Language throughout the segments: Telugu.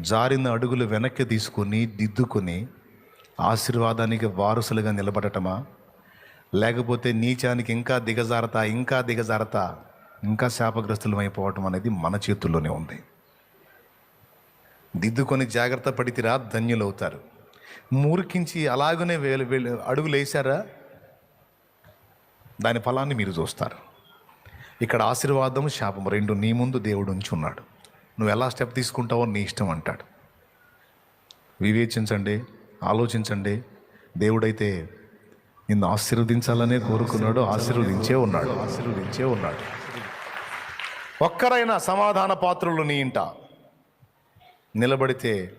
జారిన అడుగులు వెనక్కి తీసుకుని దిద్దుకొని ఆశీర్వాదానికి వారసులుగా నిలబడటమా? లేకపోతే నీచానికి ఇంకా దిగజారతా ఇంకా దిగజారతా ఇంకా శాపగ్రస్తులం అయిపోవటం అనేది మన చేతుల్లోనే ఉంది. దిద్దుకొని జాగ్రత్త పడితిరా ధన్యులవుతారు. మూర్ఖించి అలాగనే వేలు వేలు అడుగులు వేశారా? దాని ఫలాన్ని మీరు చూస్తారు. ఇక్కడ ఆశీర్వాదం శాపం రెండు నీ ముందు దేవుడు ఉంచున్నాడు. నువ్వు ఎలా స్టెప్ తీసుకుంటావో నీ ఇష్టం అంటాడు. వివేచించండి ఆలోచించండి. దేవుడైతే నిన్ను ఆశీర్వదించాలనే కోరుకున్నాడు ఆశీర్వదించే ఉన్నాడు. ఆశీర్వదించే ఉన్నాడు. ఒక్కరైనా సమాధాన పాత్రులు నీ ఇంట. నిలబడితే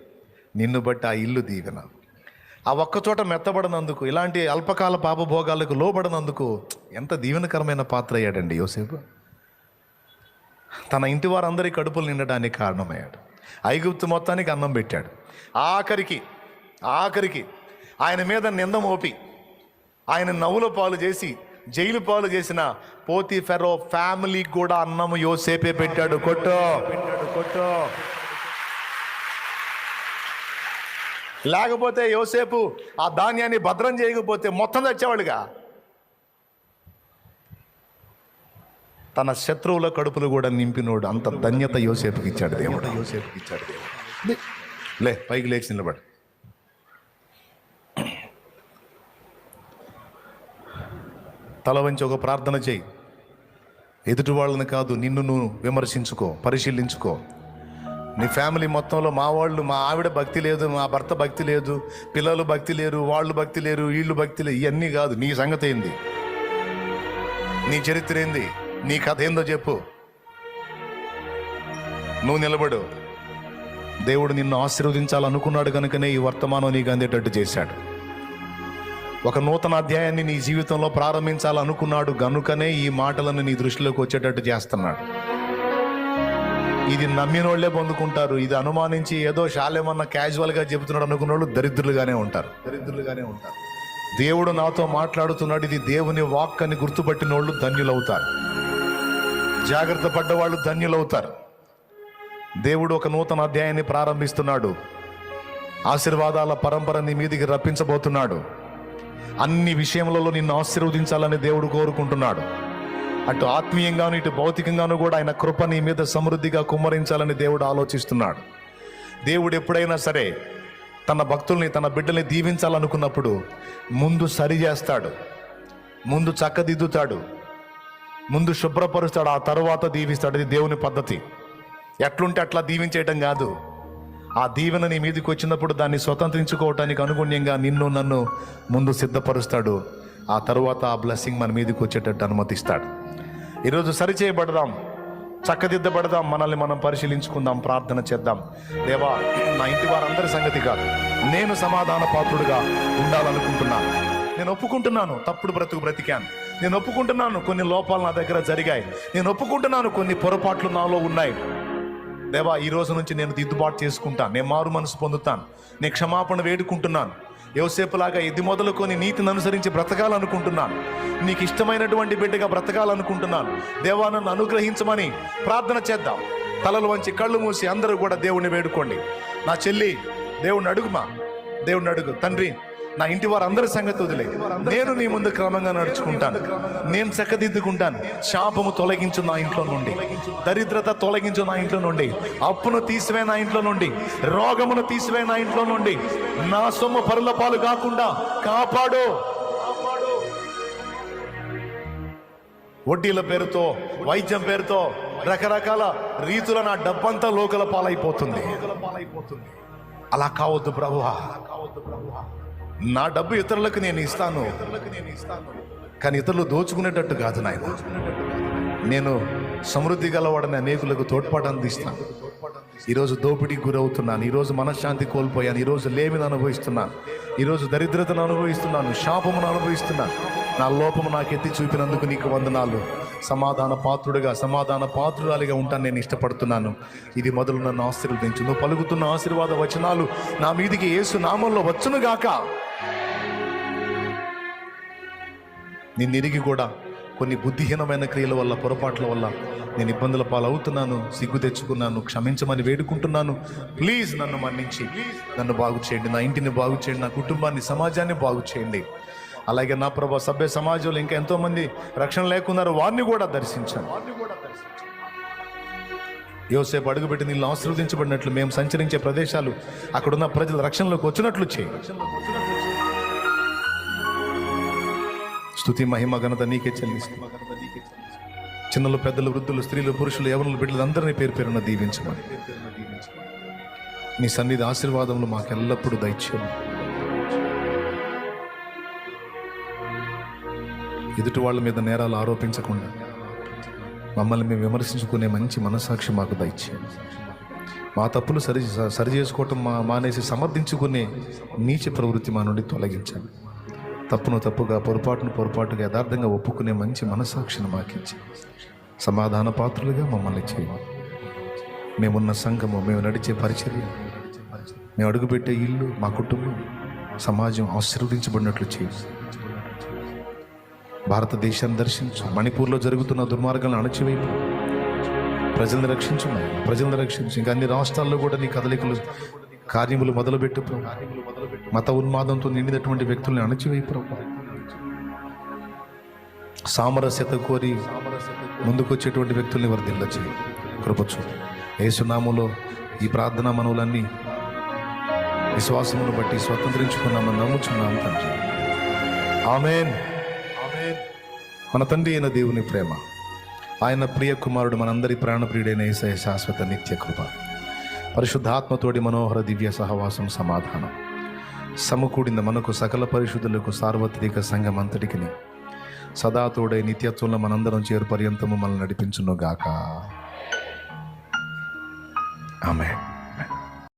నిన్ను బట్టి ఆ ఇల్లు దీవెన. ఆ ఒక్కచోట మెత్తబడినందుకు ఇలాంటి అల్పకాల పాపభోగాలకు లోబడినందుకు ఎంత దీవెనకరమైన పాత్ర అయ్యాడండి యోసేపు? తన ఇంటి వారందరి కడుపులు నిండడానికి కారణమయ్యాడు. ఐగుప్తు మొత్తానికి అన్నం పెట్టాడు. ఆఖరికి ఆఖరికి ఆయన మీద నింద మోపి ఆయన నవ్వుల పాలు చేసి జైలు పాలు చేసిన పోతి ఫెరో ఫ్యామిలీకి కూడా అన్నము యోసేపే పెట్టాడు. కొట్టో. పెట్టాడు కొట్టో లేకపోతే యోసేపు ఆ ధాన్యాన్ని భద్రం చేయకపోతే మొత్తం తెచ్చేవాడుగా తన శత్రువుల కడుపులు కూడా నింపినోడు. అంత ధన్యత యోసేపుకి ఇచ్చాడు దేవుడు. యోసేపుకి ఇచ్చాడు దేవుడు. లే పైకి లేచి నిలబడు. తల వంచి ఒక ప్రార్థన చేయి. ఎదుటి వాళ్ళని కాదు నిన్ను నువ్వు విమర్శించుకో పరిశీలించుకో. నీ ఫ్యామిలీ మొత్తంలో మా వాళ్ళు మా ఆవిడ భక్తి లేదు మా భర్త భక్తి లేదు పిల్లలు భక్తి లేరు వాళ్ళు భక్తి లేరు వీళ్ళు భక్తి లేరు ఇవన్నీ కాదు. నీ సంగతి ఏంది? నీ చరిత్ర ఏంది? నీ కథ ఏందో చెప్పు. నువ్వు నిలబడు. దేవుడు నిన్ను ఆశీర్వదించాలనుకున్నాడు కనుకనే ఈ వర్తమానం నీకు అందేటట్టు చేశాడు. ఒక నూతన అధ్యాయాన్ని నీ జీవితంలో ప్రారంభించాలనుకున్నాడు గనుకనే ఈ మాటలను నీ దృష్టిలోకి వచ్చేటట్టు చేస్తున్నాడు. ఇది నమ్మినోళ్ళే పొందుకుంటారు. ఇది అనుమానించి ఏదో శాలేమన్నా క్యాజువల్గా చెబుతున్నాడు అనుకున్న వాళ్ళు దరిద్రులుగానే ఉంటారు. దరిద్రులుగానే ఉంటారు. దేవుడు నాతో మాట్లాడుతున్నాడు. ఇది దేవుని వాక్ అని గుర్తుపట్టిన వాళ్ళు ధన్యులవుతారు. జాగ్రత్త పడ్డవాళ్ళు ధన్యులవుతారు. దేవుడు ఒక నూతన అధ్యాయాన్ని ప్రారంభిస్తున్నాడు. ఆశీర్వాదాల పరంపర నీ మీదికి రప్పించబోతున్నాడు. అన్ని విషయములలో నిన్ను ఆశీర్వదించాలని దేవుడు కోరుకుంటున్నాడు. అటు ఆత్మీయంగాను ఇటు భౌతికంగాను కూడా ఆయన కృప నీ మీద సమృద్ధిగా కుమ్మరించాలని దేవుడు ఆలోచిస్తున్నాడు. దేవుడు ఎప్పుడైనా సరే తన భక్తుల్ని తన బిడ్డల్ని దీవించాలనుకున్నప్పుడు ముందు సరి చేస్తాడు. ముందు చక్కదిద్దుతాడు. ముందు శుభ్రపరుస్తాడు ఆ తరువాత దీవిస్తాడు. ఇది దేవుని పద్ధతి. ఎట్లుంటే అట్లా దీవించేయటం కాదు. ఆ దీవెన నీ మీదకి వచ్చినప్పుడు దాన్ని స్వతంత్రించుకోవటానికి అనుగుణ్యంగా నిన్ను నన్ను ముందు సిద్ధపరుస్తాడు. ఆ తరువాత ఆ బ్లెస్సింగ్ మన మీదకి వచ్చేటట్టు అనుమతిస్తాడు. ఈరోజు సరిచేయబడదాం. చక్కదిద్దబడదాం. మనల్ని మనం పరిశీలించుకుందాం. ప్రార్థన చేద్దాం. దేవా నా ఇంటి వారందరి సంగతి కాదు. నేను సమాధాన పాత్రుడుగా ఉండాలనుకుంటున్నాను. నేను ఒప్పుకుంటున్నాను. తప్పుడు బ్రతుకు బ్రతికాను. నేను ఒప్పుకుంటున్నాను కొన్ని లోపాలు నా దగ్గర జరిగాయి. నేను ఒప్పుకుంటున్నాను కొన్ని పొరపాట్లు నాలో ఉన్నాయి. దేవా ఈ రోజు నుంచి నేను దిద్దుబాటు చేసుకుంటాను నేను మారు మనసు పొందుతాను. నేను క్షమాపణ వేడుకుంటున్నాను. యోసేపులాగా ఇది మొదలుకొని నీతిని అనుసరించి బ్రతకాలనుకుంటున్నాను. నీకు ఇష్టమైనటువంటి బిడ్డగా బ్రతకాలనుకుంటున్నాను. దేవా నన్ను అనుగ్రహించమని ప్రార్థన చేద్దాం. తలలు వంచి కళ్ళు మూసి అందరూ కూడా దేవుణ్ణి వేడుకోండి. నా చెల్లి దేవుణ్ణి అడుగుమా? దేవుణ్ణి అడుగు. తండ్రి నా ఇంటి వారందరి సంగతి వదిలే. నేను నీ ముందు క్రమంగా నడుచుకుంటాను. నేను చక్కదిద్దుకుంటాను. శాపము తొలగించు నా ఇంట్లో నుండి. దరిద్రత తొలగించు నా ఇంట్లో నుండి. అప్పును తీసివే నా ఇంట్లో నుండి. రోగమును తీసివే నా ఇంట్లో నుండి. నా సొమ్ము పరుల పాలు కాకుండా కాపాడు. వడ్డీల పేరుతో వైద్యం పేరుతో రకరకాల రీతుల నా డబ్బంతా లోకల పాలైపోతుంది. అలా కావద్దు ప్రభువా. నా డబ్బు ఇతరులకు నేను ఇస్తాను. కానీ ఇతరులు దోచుకునేటట్టు కాదు నాయన. నేను సమృద్ధి గలవాడని అనేకులకు తోడ్పాటు అందిస్తాను. ఈరోజు దోపిడీకి గురవుతున్నాను. ఈరోజు మనశ్శాంతి కోల్పోయాను. ఈరోజు లేమిని అనుభవిస్తున్నాను. ఈరోజు దరిద్రతను అనుభవిస్తున్నాను. శాపమును అనుభవిస్తున్నాను. నా లోపము నాకు ఎత్తి చూపినందుకు నీకు వందనాలు. సమాధాన పాత్రుడిగా సమాధాన పాత్రురాలిగా ఉంటాను. నేను ఇష్టపడుతున్నాను. ఇది మొదలు నన్ను ఆశీర్వదించు. నువ్వు పలుకుతున్న ఆశీర్వాద వచనాలు నా మీదికి యేసు నామంలో వచ్చునుగాక నిన్నిరిగి కూడా కొన్ని బుద్ధిహీనమైన క్రియల వల్ల పొరపాట్ల వల్ల నేను ఇబ్బందుల పాలవుతున్నాను సిగ్గు తెచ్చుకున్నాను క్షమించమని వేడుకుంటున్నాను. ప్లీజ్ నన్ను మన్నించి నన్ను బాగు చేయండి. నా ఇంటిని బాగు చేయండి నా కుటుంబాన్ని సమాజాన్ని బాగు చేయండి. అలాగే నా ప్రభా సభ్య సమాజంలో ఇంకా ఎంతోమంది రక్షణ లేకున్నారు వారిని కూడా దర్శించాను యోసేపు అడుగుపెట్టి నీళ్ళు ఆశీర్వదించబడినట్లు మేము సంచరించే ప్రదేశాలు అక్కడున్న ప్రజలు రక్షణలోకి వచ్చినట్లు చేయి. స్తుతి మహిమ ఘనత నీకే చెల్లిస్తుంది చిన్నలు పెద్దలు వృద్ధులు స్త్రీలు పురుషులు యవనులు బిడ్డలు అందరినీ పేరు పేరున దీవించమని. నీ సన్నిధి ఆశీర్వాదములు మాకెల్లప్పుడూ దైత్యం దయచేయము ఎదుటి వాళ్ళ మీద నేరాలు ఆరోపించకుండా మమ్మల్ని మేము విమర్శించుకునే మంచి మనసాక్షి మాకు దయచేయండి మా తప్పులు సరి సరి చేసుకోవటం మా మానేసి సమర్థించుకునే నీచ ప్రవృత్తి మా నుండి తొలగించండి. తప్పును తప్పుగా పొరపాటును పొరపాటుగా యథార్థంగా ఒప్పుకునే మంచి మనసాక్షిని మాకించి సమాధాన పాత్రులుగా మమ్మల్ని చేయాలి మేమున్న సంఘము మేము నడిచే పరిచర్య మేము అడుగుపెట్టే ఇల్లు మా కుటుంబం సమాజం ఆశీర్వదించబడినట్లు చేయండి భారతదేశాన్ని దర్శించు మణిపూర్లో జరుగుతున్న దుర్మార్గాలను అణచివైపు ప్రజలను రక్షించు ప్రజలను రక్షించు. ఇంకా అన్ని రాష్ట్రాల్లో కూడా నీ కదలికలు కార్యములు మొదలుపెట్టు ప్రభు. మత ఉన్మాదంతో నిండినటువంటి వ్యక్తుల్ని అణచివేయి ప్రభు. సామరస్యత కోరి ముందుకొచ్చేటువంటి వ్యక్తుల్ని వర్ధిల్ల చేయి కృపచ్చు ఏసునాములో ఈ ప్రార్థనా మనవులన్నీ విశ్వాసమును బట్టి స్వతంత్రించుకున్నామని నమ్ముచున్నాం తండ్రి. ఆమెన్. మన తండ్రి అయిన దేవుని ప్రేమ. ఆయన ప్రియ కుమారుడు మనందరి ప్రాణప్రియుడైన ఏసయ శాశ్వత నిత్య కృప. పరిశుద్ధాత్మతోడి మనోహర దివ్య సహవాసం సమాధానం. సమకూడిన మనకు సకల పరిశుద్ధులకు సార్వత్రిక సంఘం అంతటికి సదాతోడే నిత్యత్వంలో మనందరం చేరు పర్యంతము మనల్ని నడిపించునుగాక. ఆమె